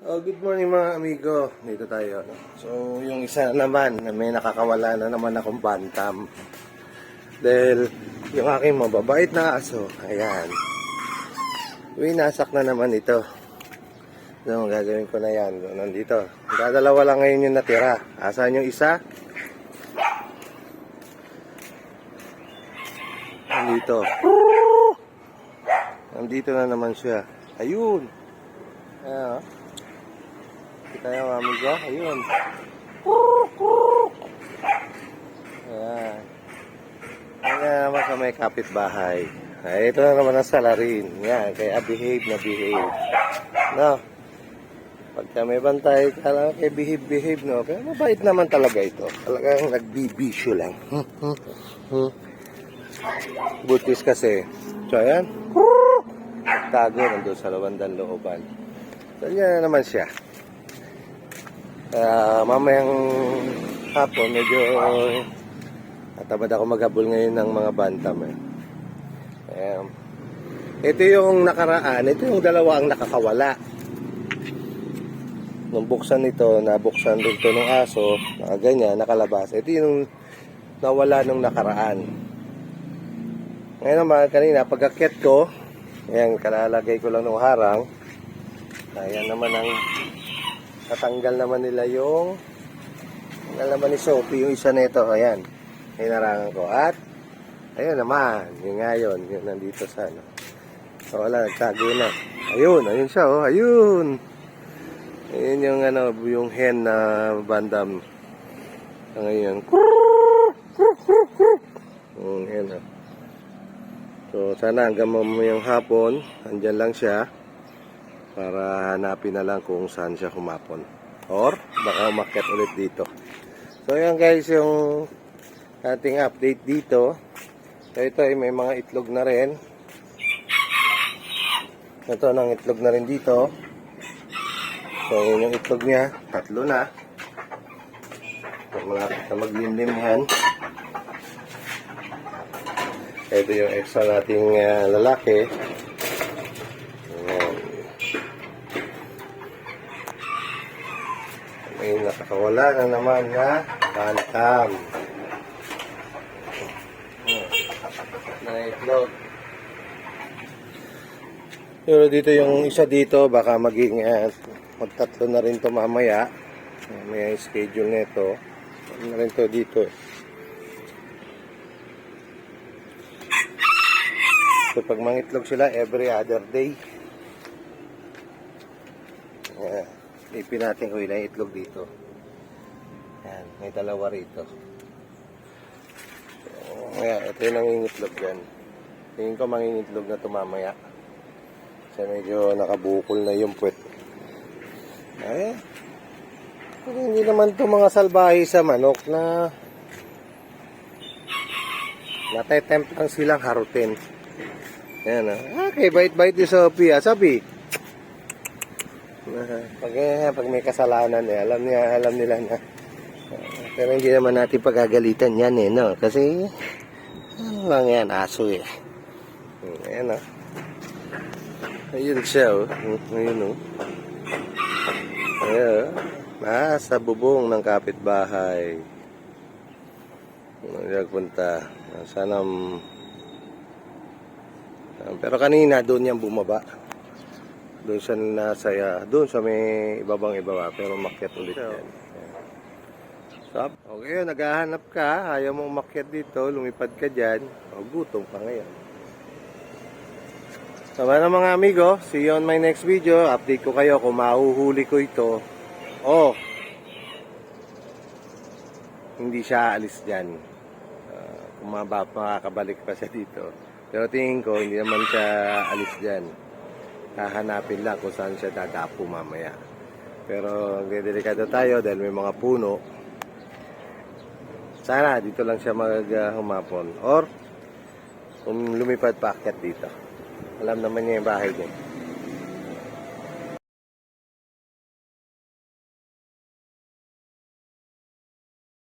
Oh, good morning mga amigo. Dito tayo. So, yung isa naman na may nakakawala na naman akong bantam. Dahil yung aking mababait na aso, ayan. Winasak na naman ito. So, gagawin ko na yan. So, nandito. Dadalawa lang ngayon yung natira. Asan yung isa? Nandito. Nandito na naman siya. Ayun. Ayan, oh. Kita yung amigo. Ayun. Ayan. Ayan naman sa may kapitbahay. Ay, ito na naman ang salarin. Yan, kaya behave na behave. No? Pagka may bantay, kala kay behave, behave, no? Pero mabait naman talaga ito. Talagang nagbibisyo lang. Butis kasi. So, ayan. Tago nandun sa lawandang looban. So, yan na naman siya. Kaya mamayang hapon, medyo natamad ako maghabol ngayon ng mga bantam eh. Ayan. Ito yung nakaraan, ito yung dalawa ang nakakawala. Nung buksan ito, nabuksan din ito ng aso, na ganyan, nakalabas. Ito yung nawala nung nakaraan. Ngayon naman, kanina, pagkakit ko, ayan, kalalagay ko lang ng harang. Ayan naman ang natanggal naman nila yung tanggal naman ni Sophie yung isa nito ayan hinarangan ko. At ayun naman yung nga yun yung nandito sa ano. So wala nagtago na. Ayun ayun siya oh ayun. Ayun yung ano yung hen na bandam. So, ngayon yung hen oh. so sana hanggang mamayang hapon andyan lang siya para hanapin na lang kung saan siya humapon. Or baka umakyat ulit dito. So yan guys yung ating update dito. So ito ay may mga itlog na rin. Ito nang itlog na rin dito. So yun yung itlog niya. Tatlo na. So malapit maglimlim yan. Ito yung extra nating ah, lalaki. Ayan. May nakakawala na naman na bantam. Hmm. Na itlog. Pero dito yung isa dito, baka maging uh, magtatlo na rin to mamaya. Uh, May schedule nito. Ano na rin to dito. So pag mangitlog sila every other day. Ayan. Ipin natin kung ilang itlog dito. Ayan, may dalawa rito. So, ayan, ito yung nangingitlog dyan. Tingin ko mangingitlog na tumamaya. Kasi medyo nakabukol na yung puwet. Ayan. Pero hindi naman to mga salbahe sa manok na natetempt lang silang harutin. Ayan ah. Okay, bait-bait ni Sophie ah. Sophie. Pag, eh, pag may kasalanan eh, alam niya, alam nila na. Ah, pero hindi naman natin pagagalitan yan eh, no? Kasi, ano lang yan, aso eh. Hmm, Ayan ah. Ayun siya oh. Hmm, Ayun oh. Ayan oh. Nasa bubong ng kapitbahay. Nagpunta. Sana Um, pero kanina doon yan bumaba. Doon siya nasa doon sa may ibabang ibaba pero makyat ulit yan. Stop. Okay, naghahanap ka, ayaw mong makyat dito, lumipad ka dyan, o gutom pa ngayon. So mga mga amigo, see you on my next video. Update ko kayo kung mahuhuli ko ito. Oh, hindi siya alis dyan. Uh, kung maba, makakabalik pa siya dito. Pero tingin ko, hindi naman siya alis dyan. Hahanapin lang kung saan siya dadapo mamaya. Pero delikado tayo dahil may mga puno. Sana dito lang siya mag-humapon. Or, kung lumipad pa akyat dito. Alam naman niya yung bahay niya.